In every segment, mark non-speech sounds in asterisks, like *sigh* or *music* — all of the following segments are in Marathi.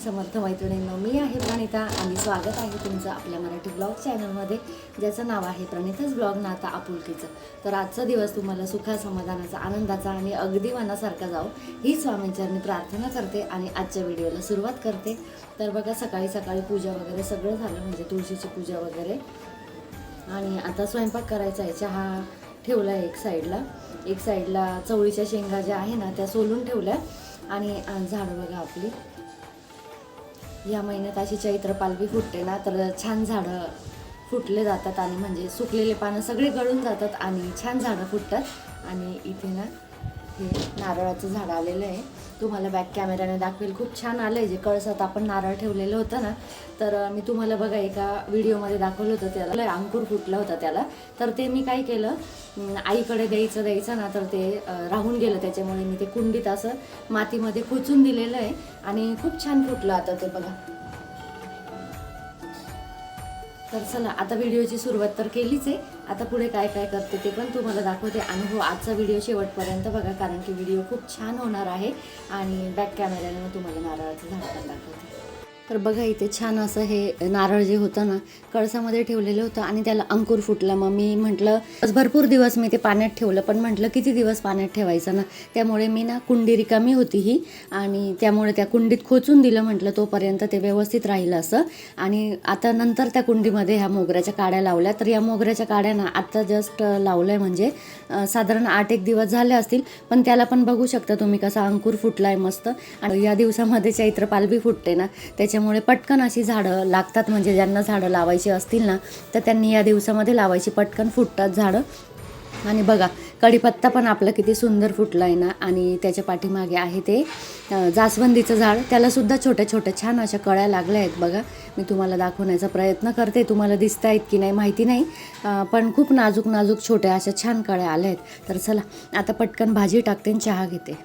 समर्थ मैत्रिणींनो मी आहे प्रणिता आणि स्वागत आहे तुमचं आपल्या मराठी ब्लॉग चॅनलमध्ये ज्याचं नाव आहे प्रणिताच ब्लॉग नाता आपुलकीचं. तर आजचा दिवस तुम्हाला सुखा समाधानाचा आनंदाचा आणि अगदी मनासारखा जावं ही स्वामींचरणी प्रार्थना करते आणि आजच्या व्हिडिओला सुरुवात करते. तर बघा सकाळी सकाळी पूजा वगैरे सगळं झालं म्हणजे तुळशीची पूजा वगैरे. आणि आता स्वयंपाक करायचा आहे चहा ठेवला आहे एक साईडला. एक साईडला चवळीच्या शेंगा ज्या आहे ना त्या सोलून ठेवल्या. आणि झाडं बघा आपली. या महिन्यात अशी चैत्र पालवी फुटते ना तर छान झाडं फुटले जातात आणि म्हणजे सुकलेले पानं सगळे गळून जातात आणि छान झाडं फुटतात. आणि इथे ना हे नारळाचं झाड आलेलं आहे. तुम्हाला बॅक कॅमेऱ्याने दाखवेल. खूप छान आलं आहे जे कळसात आपण नारळ ठेवलेलं होतं ना तर मी तुम्हाला बघा एका व्हिडिओमध्ये दाखवलं होतं त्याला. लय अंकुर फुटला होता त्याला. तर ते मी काय केलं आईकडे द्यायचं द्यायचं ना तर ते राहून गेलं. त्याच्यामुळे मी ते कुंडीत असं मातीमध्ये खोचून दिलेलं आहे आणि खूप छान फुटलं आता ते बघा. तर चला आता व्हिडिओची सुरुवात तर केलीच आहे. आता पुढे काय काय करते ते पण तुम्हाला दाखवते. आणि हो आजचा व्हिडिओ शेवटपर्यंत बघा कारण की व्हिडिओ खूप छान होणार आहे. आणि बॅक कॅमेऱ्याने मग तुम्हाला नारळाचं झाड पण दाखवते. तर बघा इथे छान असं हे नारळ जे होतं ना कळसामध्ये ठेवलेलं होतं आणि त्याला अंकुर फुटला. मग मी म्हटलं भरपूर दिवस मी ते पाण्यात ठेवलं पण म्हटलं किती दिवस पाण्यात ठेवायचं ना? त्यामुळे मी ना कुंडी रिकामी होती ही आणि त्यामुळे त्या कुंडीत खोचून दिलं म्हटलं तोपर्यंत ते व्यवस्थित राहिलं असं. आणि आता नंतर त्या कुंडीमध्ये ह्या मोगऱ्याच्या काड्या लावल्या. तर या मोगऱ्याच्या काड्या ना आत्ता जस्ट लावलं आहे म्हणजे साधारण आठ एक दिवस झाले असतील पण त्याला पण बघू शकता तुम्ही कसा अंकुर फुटला आहे मस्त. आणि या दिवसामध्ये चैत्र पालवी फुटते ना त्याच्या त्याच्यामुळे पटकन अशी झाडं लागतात म्हणजे ज्यांना झाडं लावायची असतील ना तर त्यांनी या दिवसामध्ये लावायची पटकन फुटतात झाडं. आणि बघा कढीपत्ता पण आपला किती सुंदर फुटला आहे ना आणि त्याच्या पाठीमागे आहे ते जास्वंदीचं झाड. त्यालासुद्धा छोट्या छोट्या छान अशा कळ्या लागल्या आहेत बघा. मी तुम्हाला दाखवण्याचा प्रयत्न करते. तुम्हाला दिसत आहेत की नाही माहिती नाही पण खूप नाजूक नाजूक छोट्या अशा छान कळ्या आल्या आहेत. तर चला आता पटकन भाजी टाकते आणि चहा घेते.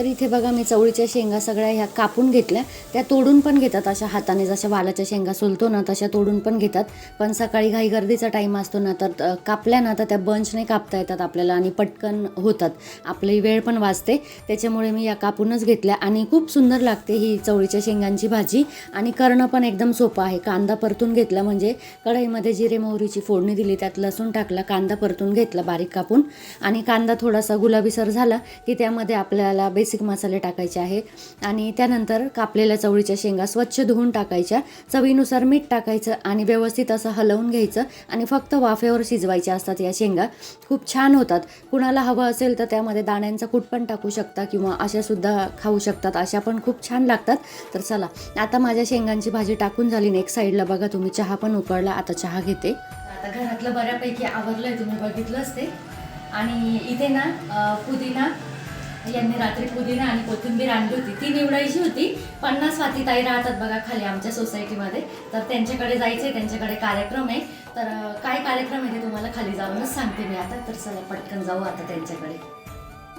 तर इथे बघा मी चवळीच्या शेंगा सगळ्या ह्या कापून घेतल्या. त्या तोडून पण घेतात अशा हाताने जशा वालाच्या शेंगा सोलतो ना तशा तोडून पण घेतात. पण सकाळी घाई गर्दीचा टाईम असतो ना तर कापल्या ना तर त्या बंचने कापता येतात आपल्याला आणि पटकन होतात. आपली वेळ पण वाचते. त्याच्यामुळे मी या कापूनच घेतल्या आणि खूप सुंदर लागते ही चवळीच्या शेंगांची भाजी. आणि करणं पण एकदम सोपं आहे. कांदा परतून घेतला म्हणजे कढईमध्ये जिरे मोहरीची फोडणी दिली त्यात लसूण टाकला कांदा परतून घेतला बारीक कापून. आणि कांदा थोडासा गुलाबीसर झाला की त्यामध्ये आपल्याला बेसिक मसाले टाकायचे आहे आणि त्यानंतर कापलेल्या चवळीच्या शेंगा स्वच्छ धुवून टाकायच्या. चवीनुसार मीठ टाकायचं आणि व्यवस्थित असं हलवून घ्यायचं आणि फक्त वाफेवर शिजवायच्या असतात या शेंगा. खूप छान होतात. कुणाला हवं असेल तर त्यामध्ये दाण्यांचा कूट पण टाकू शकता किंवा अशा सुद्धा खाऊ शकतात. अशा पण खूप छान लागतात. तर चला आता माझ्या शेंगांची भाजी टाकून झाली. नेक्स्ट एक साईडला बघा तुम्ही चहा पण उकळला. आता चहा घेते. आता घरातलं बऱ्यापैकी आवरलंय तुम्ही बघितलंच ते. आणि इथे ना पुदिना यांनी रात्री पुदिना आणि कोथिंबीर आणली होती. ती निवडायची होती. पन्नास स्वाती ताई राहतात बघा खाली आमच्या सोसायटीमध्ये तर त्यांच्याकडे जायचे त्यांच्याकडे कार्यक्रम आहे. तर काय कार्यक्रम आहे ते तुम्हाला खाली जाऊनच सांगते मी आता. तर चला पटकन जाऊ आता त्यांच्याकडे.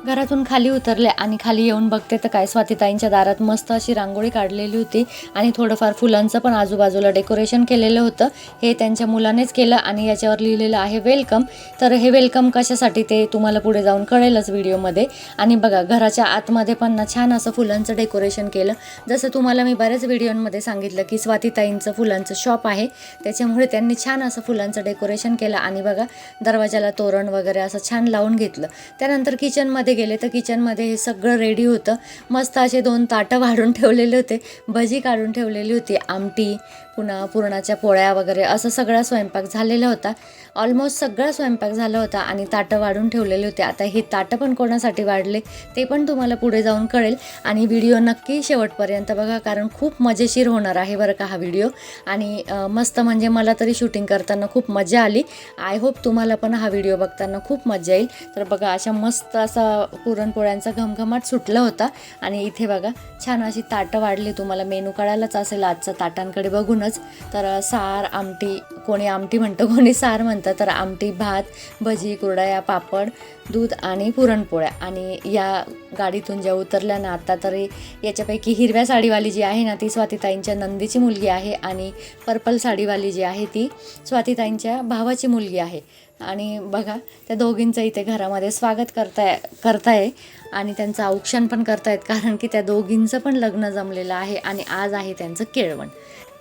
घरातून खाली उतरले आणि खाली येऊन बघते तर काय स्वातीताईंच्या दारात मस्त अशी रांगोळी काढलेली होती आणि थोडंफार फुलांचं पण आजूबाजूला डेकोरेशन केलेलं होतं. हे त्यांच्या मुलानेच केलं आणि याच्यावर लिहिलेलं आहे वेलकम. तर हे वेलकम कशासाठी ते तुम्हाला पुढे जाऊन कळेलच व्हिडिओमध्ये. आणि बघा घराच्या आतमध्ये पण ना छान असं फुलांचं डेकोरेशन केलं. जसं तुम्हाला मी बऱ्याच व्हिडिओमध्ये सांगितलं की स्वातीताईंचं फुलांचं शॉप आहे त्याच्यामुळे त्यांनी छान असं फुलांचं डेकोरेशन केलं आणि बघा दरवाजाला तोरण वगैरे असं छान लावून घेतलं. त्यानंतर किचनमध्ये गेले तर किचनमध्ये हे सगळं रेडी होतं. मस्त असे दोन ताटं वाढून ठेवलेले होते. भजी काढून ठेवलेली होती. आमटी पुन्हा पुरणाच्या पोळ्या वगैरे असं सगळा स्वयंपाक झालेला होता. ऑलमोस्ट सगळा स्वयंपाक झाला होता आणि ताटं वाढून ठेवलेले होते. आता हे ताटं पण कोणासाठी वाढले ते पण तुम्हाला पुढे जाऊन कळेल. आणि व्हिडिओ नक्की शेवटपर्यंत बघा कारण खूप मजेशीर होणार आहे बरं का हा व्हिडिओ आणि मस्त म्हणजे मला तरी शूटिंग करताना खूप मजा आली. आय होप तुम्हाला पण हा व्हिडिओ बघताना खूप मजा येईल. तर बघा अशा मस्त असा पुरणपोळ्यांचा घमघमाट सुटला होता. आणि इथे बघा छान अशी ताटं वाढली. तुम्हाला मेनू कळायलाच असेल आजचा ताटांकडे बघूनच. तर सार आमटी कोणी आमटी म्हणतं कोणी सार म्हणतं तर आमटी भात भजी कुरडया पापड दूध आणि पुरणपोळ्या. आणि या गाडीतून ज्या उतरल्या ना आता तरी याच्यापैकी हिरव्या साडीवाली जी आहे ना ती स्वातीताईंच्या नंदीची मुलगी आहे. आणि पर्पल साडीवाली जी आहे ती स्वातीताईंच्या भावाची मुलगी आहे. आणि बघा त्या दोघींचं इथे घरामध्ये स्वागत करताय करताय आणि त्यांचं औक्षण पण करतायत कारण की त्या दोघींचं पण लग्न जमलेलं आहे आणि आज आहे त्यांचं केळवण.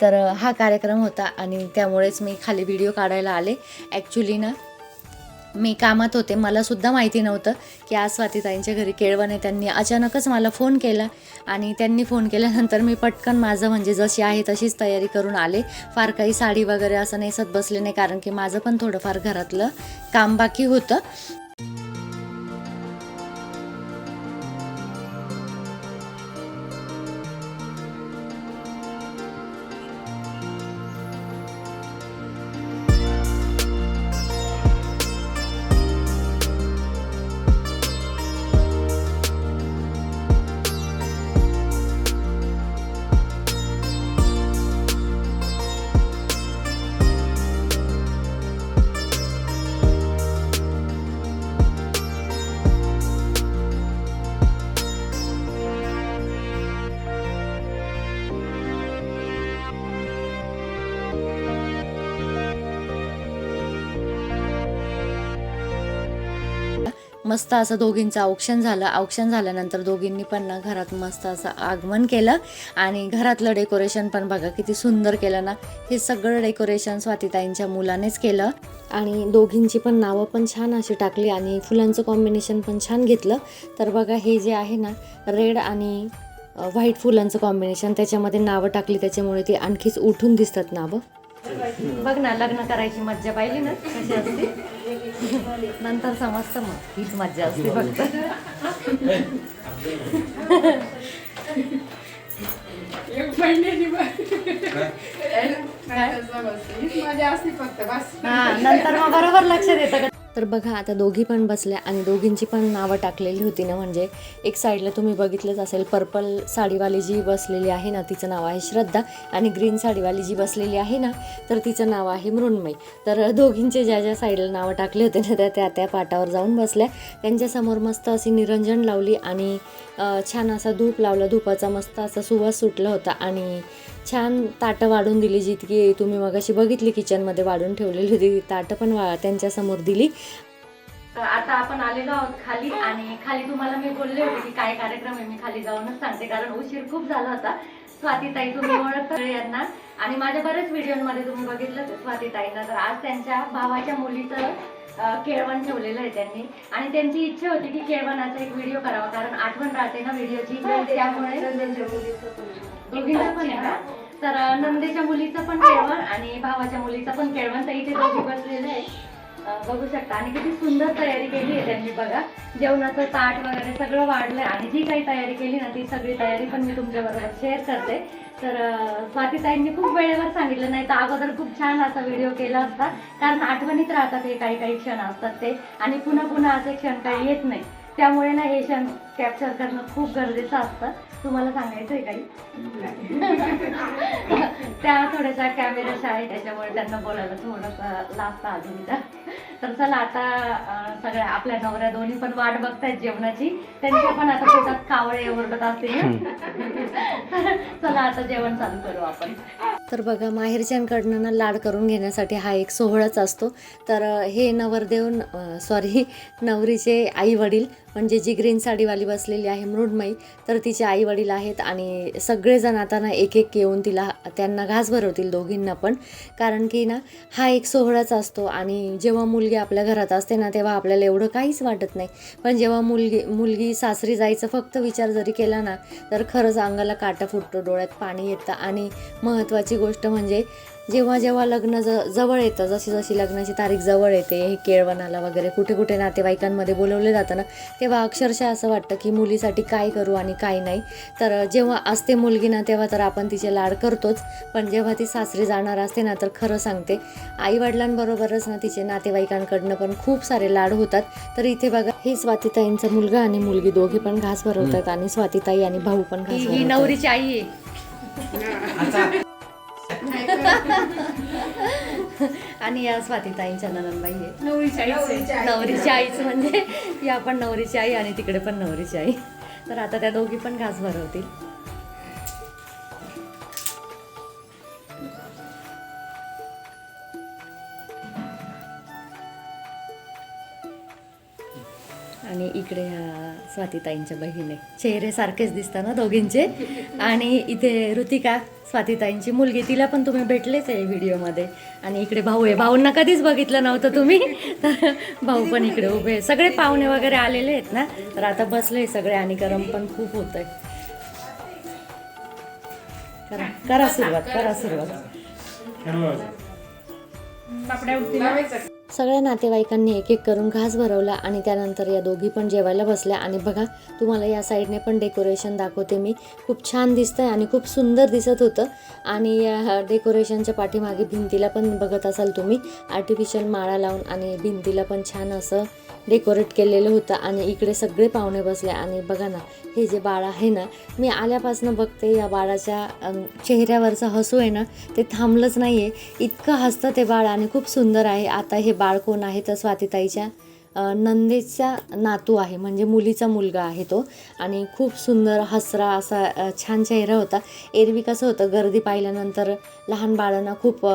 तर हा कार्यक्रम होता आणि त्यामुळेच मी खाली व्हिडिओ काढायला आले. ॲक्च्युली ना मी कामात होते मला सुद्धा माहिती नव्हतं की आज स्वातीताईंच्या घरी केळवण आहे. त्यांनी अचानकच मला फोन केला आणि त्यांनी फोन केल्यानंतर मी पटकन माझं म्हणजे जशी आहे तशीच तयारी करून आले. फार काही साडी वगैरे असं नेसत बसले नाही कारण की माझं पण थोडंफार घरातलं काम बाकी होतं. मस्त असं दोघींचं औक्षण झालं. औक्षण झाल्यानंतर दोघींनी पण ना घरात मस्त असं आगमन केलं. आणि घरातलं डेकोरेशन पण बघा किती सुंदर केलं ना. हे सगळं डेकोरेशन स्वातीताईंच्या मुलानेच केलं. आणि दोघींची पण नावं पण छान अशी टाकली आणि फुलांचं कॉम्बिनेशन पण छान घेतलं. तर बघा हे जे आहे ना रेड आणि व्हाईट फुलांचं कॉम्बिनेशन त्याच्यामध्ये नावं टाकली त्याच्यामुळे ती आणखीच उठून दिसतात नावं. बघ ना लग्न करायची मज्जा पाहिली ना कशी असते? नंतर समजतं मग हीच मज्जा असते फक्त. एक महिन्यानी मजा असते फक्त बस. हा नंतर मग बरोबर लक्षात येतं का? तर बघा आता दोघी पण बसल्या आणि दोघींची पण नावं टाकलेली होती ना. म्हणजे एक साईडला तुम्ही बघितलंच असेल पर्पल साडीवाली जी बसलेली आहे ना तिचं नाव आहे श्रद्धा आणि ग्रीन साडीवाली जी बसलेली आहे ना तर तिचं नाव आहे मृण्मयी. तर दोघींचे ज्या ज्या साईडला नावं टाकले होते ना त्या त्या त्या पाटावर जाऊन बसल्या. त्यांच्यासमोर मस्त अशी निरंजन लावली आणि छान असा धूप लावला. धुपाचा मस्त असा सुवास सुटला होता आणि छान ताटं वाढून दिली जितकी तुम्ही मगाशी बघितली किचनमध्ये वाढून ठेवलेली होती ताटं पण वा त्यांच्यासमोर दिली. तर आता आपण आलेलो आहोत खाली आणि खाली तुम्हाला मी बोलले होते की काय कार्यक्रम आहे मी खाली जाऊनच सांगते कारण उशीर खूप झाला होता. स्वातीताई तुम्ही ओळखता यांना. आणि माझ्या बऱ्याच व्हिडिओमध्ये तुम्ही बघितलं स्वातीताईंना. तर आज त्यांच्या भावाच्या मुलीचं केळवण ठेवलेलं आहे त्यांनी. आणि त्यांची इच्छा होती की केळवणाचा एक व्हिडिओ करावा कारण आठवण राहते ना व्हिडिओची त्यामुळे दोघींना पण आहे? तर नंदेच्या मुलीचं पण केळवण आणि भावाच्या मुलीचं पण केळवण. तर इथे दोघी बसलेले आहे बघू शकता. आणि किती सुंदर तयारी केली आहे त्यांनी बघा. जेवणाचं ताट वगैरे सगळं वाढलंय. आणि जी काही तयारी केली ना ती सगळी तयारी पण मी तुमच्या बरोबर शेअर करते. तर स्वातीताईंनी खूप वेळेवर सांगितलं नाही तर अगोदर खूप छान असा व्हिडिओ केला असता. कारण आठवणीत राहतात हे काही काही क्षण असतात ते. आणि पुन्हा पुन्हा असे क्षण काही येत नाही. त्यामुळे ना हे क्षण कॅप्चर करणं खूप गरजेचं असतं. तुम्हाला सांगायचं आहे काही? त्या थोड्याशा कॅमेराच्या आहे त्याच्यामुळे त्यांना बोलायला थोडंसं लागतं अजून तर चला आता सगळ्या आपल्या नवऱ्या दोन्ही पण वाट बघतायत जेवणाची. त्यांच्या पण आता पोटात कावळे ओरडत असतील. चला आता जेवण चालू करू आपण. तर बघा माहेरच्यांकडनं ना लाड करून घेण्यासाठी हा एक सोहळाच असतो. तर हे नवरदेव सॉरी नवरीचे आई वडील म्हणजे जी ग्रीन साडीवाली बसलेली आहे मृण्मयी तर तिचे आई वडील आहेत आणि सगळेजण आता ना एक एक येऊन तिला त्यांना घास भरवतील दोघींना पण. कारण की ना हा एक सोहळाच असतो आणि जेव्हा मुलगी आपल्या घरात असते ना तेव्हा आपल्याला एवढं काहीच वाटत नाही. पण जेव्हा मुलगी मुलगी सासरी जायचं फक्त विचार जरी केला ना तर खरंच अंगाला काटा फुटतो डोळ्यात पाणी येतं. आणि महत्त्वाची गोष्ट म्हणजे जेव्हा जेव्हा लग्न ज जवळ येतं जशी जशी लग्नाची तारीख जवळ येते हे केळवणाला वगैरे कुठे कुठे नातेवाईकांमध्ये बोलवले जातं ना तेव्हा अक्षरशः असं वाटतं की मुलीसाठी काय करू आणि काय नाही. तर जेव्हा असते मुलगी ना तेव्हा तर आपण तिचे लाड करतोच. पण जेव्हा ती सासरी जाणार असते ना तर खरं सांगते आईवडिलांबरोबरच ना तिचे नातेवाईकांकडनं पण खूप सारे लाड होतात. तर इथे बघा हे स्वातीताईंचा मुलगा आणि मुलगी दोघे पण घास भरवतात आणि स्वातीताई आणि भाऊ पण घास ही नवरीची आई आहे. *laughs* आणि या स्वातीताईंच्या ताईंच्या नवरीची आईच म्हणजे या पण नवरीची आई आणि तिकडे पण नवरीची आई. तर आता त्या दोघी पण घास भरवतील. आणि इकडे ह्या स्वातीताईंच्या बहिणी. चेहरे सारखेच दिसतात ना दोघींचे. आणि इथे ऋतिका स्वातीताईंची मुलगी तिला पण तुम्ही भेटलेच आहे व्हिडिओमध्ये. आणि इकडे भाऊ आहे. भाऊंना कधीच बघितलं नव्हतं तुम्ही. तर भाऊ पण इकडे उभे आहे. सगळे पाहुणे वगैरे आलेले आहेत ना? तर आता बसले सगळे आणि गरम पण खूप होत आहे. करा करा सुरुवात करा सुरुवात. सगळ्या नातेवाईकांनी एक एक करून घास भरवला आणि त्यानंतर या दोघी पण जेवायला बसल्या. आणि बघा तुम्हाला या साईडने पण डेकोरेशन दाखवते मी. खूप छान दिसतंय आणि खूप सुंदर दिसत होतं. आणि या डेकोरेशनच्या पाठीमागे भिंतीला पण बघत असाल तुम्ही आर्टिफिशियल माळा लावून आणि भिंतीला पण छान असं डेकोरेट केलेलं होतं आणि इकडे सगळे पाहुणे बसले. आणि बघा ना हे जे बाळ आहे ना मी आल्यापासून बघते या बाळाच्या चेहऱ्यावरचं हसू आहे ना ते थांबलंच नाही आहे इतकं हसतं ते बाळ आणि खूप सुंदर आहे. आता हे बाळ कोण आहे तर स्वातीताईच्या नंदेचा नातू आहे. म्हणजे मुलीचा मुलगा आहे तो. आणि खूप सुंदर हसरा असा छान चेहरा होता. एरवी कसं होतं गर्दी पाहिल्यानंतर लहान बाळांना खूप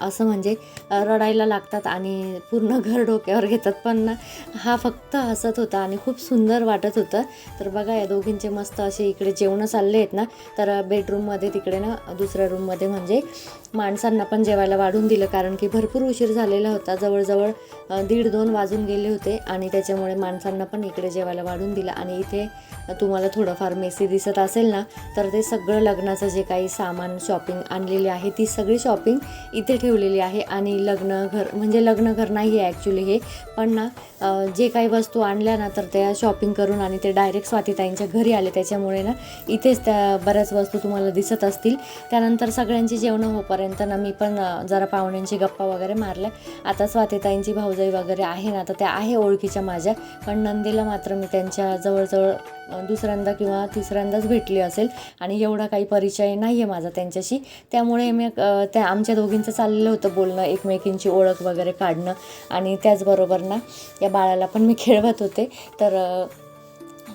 असं म्हणजे रडायला लागतात आणि पूर्ण *laughs* घर डोक्यावर घेतात. पण ना हा फक्त हसत होता आणि खूप सुंदर वाटत होतं. तर बघा या दोघींचे मस्त असे इकडे जेवणं चालले आहेत ना तर बेडरूममध्ये तिकडे ना दुसऱ्या रूममध्ये म्हणजे माणसांना पण जेवायला वाढून दिलं कारण की भरपूर उशीर झालेला होता. जवळजवळ दीड दोन वाजून गेले होते आणि त्याच्यामुळे माणसांना पण इकडे जेवायला वाढून दिलं. आणि इथे तुम्हाला थोडंफार मेसी दिसत असेल ना तर ते सगळं लग्नाचं जे काही सामान शॉपिंग आणलेली आहे ती सगळी शॉपिंग इथे ठेवलेली आहे. आणि लग्न घर म्हणजे लग्न घर नाही आहे ॲक्च्युली हे पण ना जे काही वस्तू आणल्या ना तर त्या शॉपिंग करून आणि ते डायरेक्ट स्वातीताईंच्या घरी आले. त्याच्यामुळे ना इथेच त्या बऱ्याच वस्तू तुम्हाला दिसत असतील. त्यानंतर सगळ्यांची जेवणं होईपर्यंत ना मी पण जरा पाहुण्यांची गप्पा वगैरे मारल्या. आता स्वातीताईंची भाऊजाई वगैरे आहे ना तर त्या आहे ओळखीच्या माझ्या. पण नंदीला मात्र मी त्यांच्या जवळजवळ दुसऱ्यांदा किंवा तिसऱ्यांदाच भेटली असेल. आणि एवढा काही परिचय नाही आहे माझा त्यांच्याशी. त्यामुळे मी त्या आमच्या दोघींचं चाललेलं होतं बोलणं एकमेकींची ओळख वगैरे काढणं. आणि त्याचबरोबर ना या बाळाला पण मी खेळवत होते. तर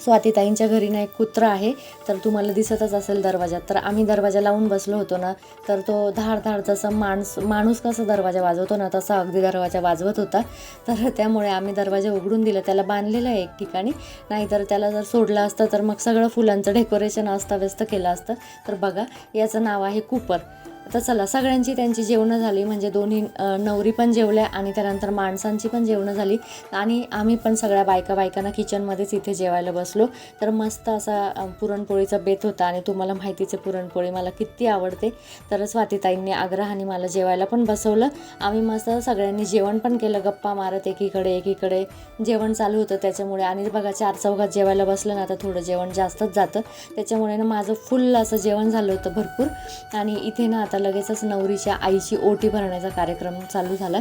स्वातीताईंच्या घरी ना एक कुत्रा आहे तर तुम्हाला दिसतच असेल दरवाजात तर आम्ही दरवाजा लावून बसलो होतो ना तर तो धाड धाड जसं माणूस माणूस कसं दरवाजा वाजवतो ना तसा अगदी दरवाजा वाजवत होता. तर त्यामुळे आम्ही दरवाजा उघडून दिला त्याला बांधलेलं आहे एक ठिकाणी. नाहीतर त्याला जर सोडलं असतं तर मग सगळं फुलांचं डेकोरेशन अस्ताव्यस्त केलं असतं. तर बघा याचं नाव आहे कुपर. आता चला सगळ्यांची त्यांची जेवणं झाली म्हणजे दोन्ही नवरी पण जेवल्या आणि त्यानंतर माणसांची पण जेवणं झाली. आणि आम्ही पण सगळ्या बायका बायकांना किचनमध्येच इथे जेवायला बसलो. तर मस्त असा पुरणपोळीचा बेत होता आणि तुम्हाला माहितीचे पुरणपोळी मला किती आवडते. तर स्वातीताईंनी आग्रहाने मला जेवायला पण बसवलं. आम्ही मस्त सगळ्यांनी जेवण पण केलं गप्पा मारत एकीकडे एकीकडे. जेवण चालू होतं त्याच्यामुळे. आणि बघा चार चौघात जेवायला बसलं ना तर थोडं जेवण जास्तच जातं. त्याच्यामुळे ना माझं फुल असं जेवण झालं होतं भरपूर. आणि इथे ना आता लगेचच नवरीच्या आईची ओटी भरण्याचा कार्यक्रम चालू झाला.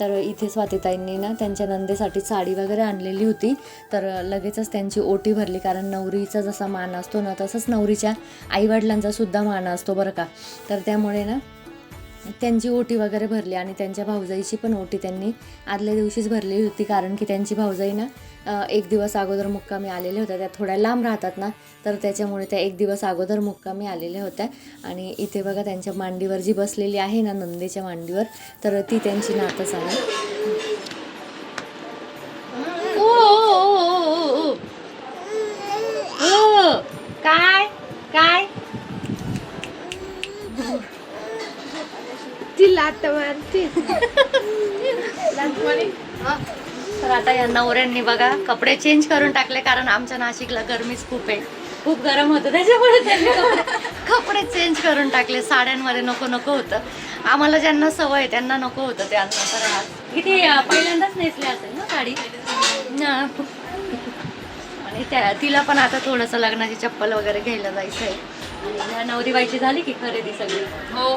तर इथे स्वातीताईंनी ना त्यांच्या नंदेसाठी साडी वगैरे आणलेली होती. तर लगेचच त्यांची ओटी भरली कारण नवरीचा जसा मान असतो ना तसंच नवरीच्या आईवडिलांचा सुद्धा मान असतो बरं का. तर त्यामुळे ना त्यांची ओटी वगैरे भरली आणि त्यांच्या भाऊजाईची पण ओटी त्यांनी आदल्या दिवशीच भरलेली होती कारण की त्यांची भाऊजाई ना एक दिवस अगोदर मुक्कामी आलेल्या होत्या. त्या थोड्या लांब राहतात ना तर त्याच्यामुळे त्या एक दिवस अगोदर मुक्कामी आलेल्या होत्या. आणि इथे बघा त्यांच्या मांडीवर जी बसलेली आहे ना नंदीच्या मांडीवर तर ती त्यांची नातच आहे. काय? काय? ती लात मारते. तर आता या नवऱ्यांनी बघा कपडे चेंज करून टाकले कारण आमच्या नाशिकला गरमीच खूप आहे. खूप गरम होतं त्याच्यामुळे त्यांनी कपडे कपडे चेंज करून टाकले. साड्यांमध्ये नको नको होतं. आम्हाला ज्यांना सवय आहे त्यांना नको होतं त्यांना तर आज किती पहिल्यांदाच नेसले असेल ना साडी? हा. आणि त्या तिला पण आता थोडंसं लग्नाची चप्पल वगैरे घ्यायला जायचं आहे आणि ह्या नवरीबाईची झाली की खरेदी सगळी? हो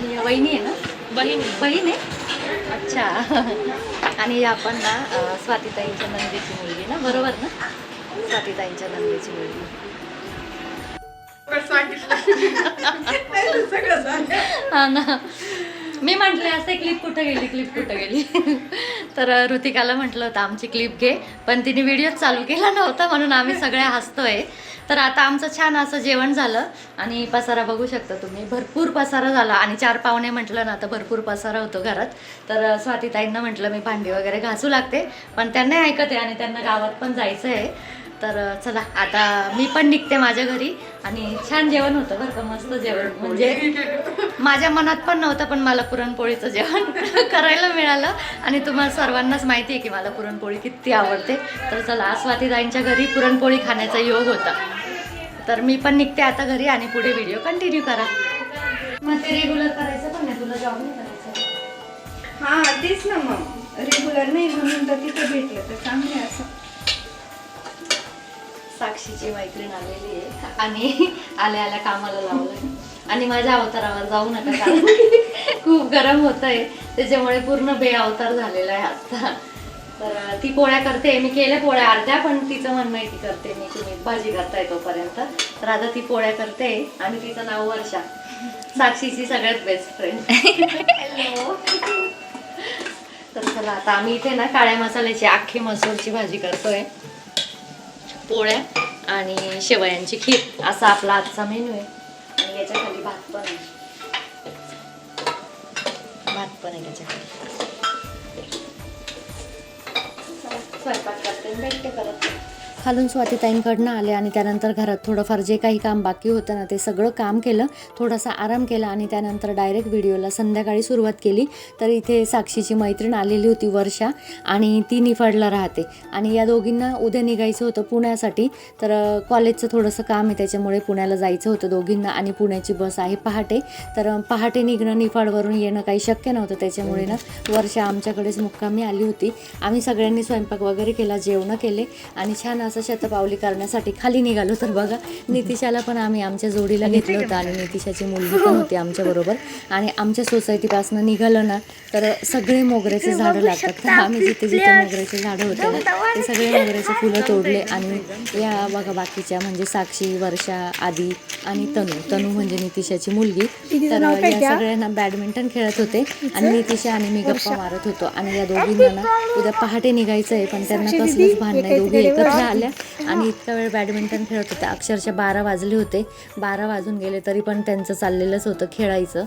आणि वहिनी आहे ना? बहीण. बहीण आहे? अच्छा. आणि आपण ना स्वातीताईंच्या नंदेची मुलगी ना? बरोबर ना? स्वातीताईंच्या नंदेची मुलगी. हा ना. मी म्हटले असं क्लिप कुठं गेली? क्लिप कुठं गेली? *laughs* तर ऋतिकाला म्हटलं होतं आमची क्लिप घे. पण तिने व्हिडिओ चालू केला नव्हता म्हणून आम्ही सगळे हसतोय. तर आता आमचं छान असं जेवण झालं आणि पसारा बघू शकता तुम्ही. भरपूर पसारा झाला आणि चार पाहुणे म्हटलं ना तर भरपूर पसारा होतो घरात. तर स्वातीताईंना म्हटलं मी भांडी वगैरे घासू लागते. पण त्यांना ऐकत आहे आणि त्यांना गावात पण जायचं आहे तर चला आता मी पण निघते माझ्या घरी आणि छान जेवण होतं बरं का मस्त जेवण. म्हणजे माझ्या मनात पण नव्हतं पण मला पुरणपोळीचं जेवण *laughs* करायला मिळालं. आणि तुम्हाला सर्वांनाच माहिती आहे की मला पुरणपोळी किती आवडते. तर चला स्वातीताईंच्या घरी पुरणपोळी खाण्याचा योग होता. तर मी पण निघते आता घरी आणि पुढे व्हिडिओ कंटिन्यू करा. मग ते रेग्युलर करायचं पण नाही तुला जॉब नाही करायचं. हां तेच ना मग. रेग्युलर नाही म्हणून तर तिथे भेटलं तर चांगलं आहे असं. साक्षीची मैत्रीण आलेली आहे. आणि आल्या आल्या कामाला लावलं आणि माझ्या अवतारावर जाऊ नका कारण खूप गरम होत आहे त्याच्यामुळे पूर्ण बे अवतार झालेला आहे आता. तर ती पोळ्या करते. मी केल्या पोळ्या अर्ध्या पण तिचं म्हणणं आहे ती करते मी तुम्ही भाजी करताय तोपर्यंत. तर आता ती पोळ्या करते आणि तिचं नाव वर्षा. साक्षीची सगळ्यात बेस्ट फ्रेंड तर चला आता आम्ही इथे ना काळ्या मसाल्याची अख्खी मसूरची भाजी करतोय. पोळ्या आणि शेवयांची खीर. असा आपला आजचा मेनू आहे. आणि याच्या खाली भात पण आहे. भात पण आहे त्याच्याखाली स्वयंपाक करते भेटते परत. खालून स्वातीताईंकडनं आले आणि त्यानंतर घरात थोडंफार जे काही काम बाकी होतं ना ते सगळं काम केलं. थोडासा आराम केला आणि त्यानंतर डायरेक्ट व्हिडिओला संध्याकाळी सुरुवात केली. तर इथे साक्षीची मैत्रीण आलेली होती वर्षा आणि ती निफाडला राहते. आणि या दोघींना उद्या निघायचं होतं पुण्यासाठी. तर कॉलेजचं थोडंसं काम आहे त्याच्यामुळे पुण्याला जायचं होतं दोघींना आणि पुण्याची बस आहे पहाटे. तर पहाटे निघणं निफाडवरून येणं काही शक्य नव्हतं त्याच्यामुळे ना वर्षा आमच्याकडेच मुक्कामी आली होती. आम्ही सगळ्यांनी स्वयंपाक वगैरे केला जेवणं केले आणि छान असं शतपावली करण्यासाठी खाली निघालो तर बघा. नितिशाला पण आम्ही आमच्या जोडीला घेतलं होतं आणि नितिशाची मुलगी पण होती आमच्याबरोबर आणि आमच्या सोसायटीपासून निघालो ना तर सगळे मोगऱ्याचे झाडं लागतात. तर आम्ही जिथे जिथे मोगऱ्याचे झाडं होते ना ते सगळे मोगऱ्याचे फुलं तोडले आणि या बघा बाकीच्या म्हणजे साक्षी वर्षा आदी आणि तनू. तनू म्हणजे नितिशाची मुलगी. तर या सगळ्यांना बॅडमिंटन खेळत होते आणि नितिशा आणि मी गप्पा मारत होतो. आणि या दोघींना ना उद्या पहाटे निघायचं आहे पण त्यांना कसलंच भान नाही. दोघी एकत्र आल्या आणि इतका वेळ बॅडमिंटन खेळत होते. अक्षरशः बारा वाजले होते. बारा वाजून गेले तरी पण त्यांचं चाललेलंच होतं खेळायचं.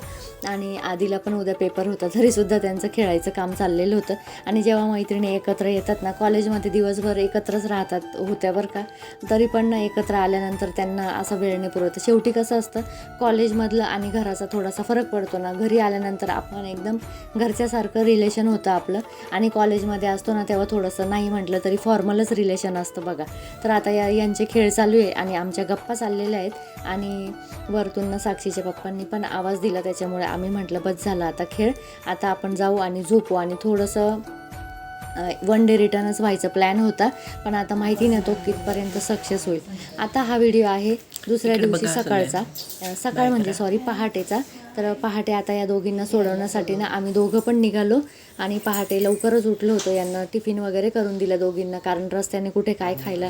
आणि आधीला पण उद्या पेपर होता तरी सुद्धा त्यांचं खेळायचं काम चाललेलं होतं. आणि जेव्हा मैत्रिणी एकत्र येतात ना कॉलेजमध्ये दिवसभर एकत्रच राहतात होत्या बरं का. तरी पण ना एकत्र आल्यानंतर त्यांना असा वेळ नाही पुरवत. शेवटी कसं असतं कॉलेजमधलं आणि घराचा थोडासा फरक पडतो ना. घरी आल्यानंतर आपण एकदम घरच्यासारखं रिलेशन होतं आपलं. आणि कॉलेजमध्ये असतो ना तेव्हा थोडंसं नाही म्हटलं तरी फॉर्मलच रिलेशन असतं बघा. तर आता या यांचे खेळ चालू आहे आणि आमच्या गप्पा चाललेल्या आहेत. आणि वरतून साक्षीच्या पप्पांनी पण आवाज दिला त्याच्यामुळे आम्ही म्हटलं बस झालं आता खेळ. आता आपण जाऊ आणि झोपू. आणि थोडंसं वन डे रिटर्नच व्हायचा प्लॅन होता. पण आता माहिती नाही तो कितपर्यंत सक्सेस होईल. आता हा व्हिडिओ आहे दुसऱ्या दिवशी सकाळचा. सकाळ म्हणजे सॉरी पहाटेचा. तर पहाटे आता या दोघींना सोडवण्यासाठी ना आम्ही दोघं पण निघालो आणि पहाटे लवकरच उठलो होतो. यांना टिफिन वगैरे करून दिलं दोघींना कारण रस्त्याने कुठे काय खायला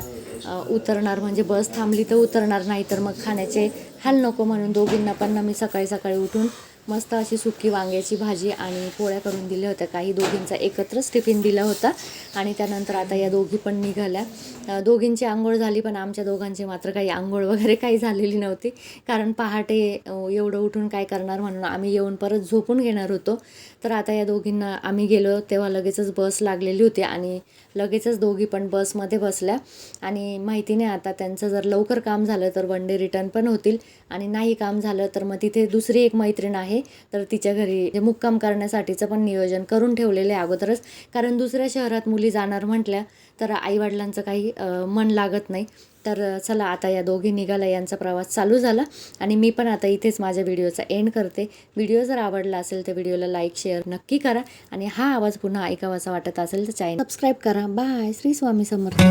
उतरणार म्हणजे बस थांबली तर उतरणार नाही तर मग खाण्याचे हाल नको म्हणून दोघींना पण ना मी सकाळी सकाळी उठून मस्त अशी सुकी वांग्याची भाजी आणि पोळ्या करून दिल्या होत्या. काही दोघींचा एकत्रच टिफिन दिला होता आणि त्यानंतर आता या दोघी पण निघाल्या. दोघींची आंघोळ झाली पण आमच्या दोघांची मात्र काही आंघोळ वगैरे काही झालेली नव्हती. कारण पहाटे एवढं उठून काय करणार म्हणून आम्ही येऊन परत झोपून घेणार होतो. तर आता या दोघींना आम्ही गेलो तेव्हा लगेचच बस लागलेली होती आणि लगेचच दोघी पण बसमध्ये बसल्या. आणि माहिती नाही आता त्यांचं जर लवकर काम झालं तर वन डे रिटर्न पण होतील. आणि नाही काम झालं तर मग तिथे दुसरी एक मैत्रीण आहे तर तिच्या घरी मुक्काम करण्यासाठीचं पण नियोजन करून ठेवलेलं आहे अगोदरच. कारण दुसऱ्या शहरात मुली जाणार म्हटल्या तर आईवडिलांचं काही मन लागत नाही. तर चला आता या दोघी निघाला यांचा प्रवास चालू झाला. आणि मी पण आता इथेच माझ्या व्हिडिओचा एंड करते. व्हिडिओ जर आवडला असेल तर व्हिडिओला लाईक शेअर नक्की करा. आणि हा आवाज पुन्हा ऐकावासा वाटत असेल तर चॅनल सबस्क्राईब करा. बाय. श्री स्वामी समर्थ.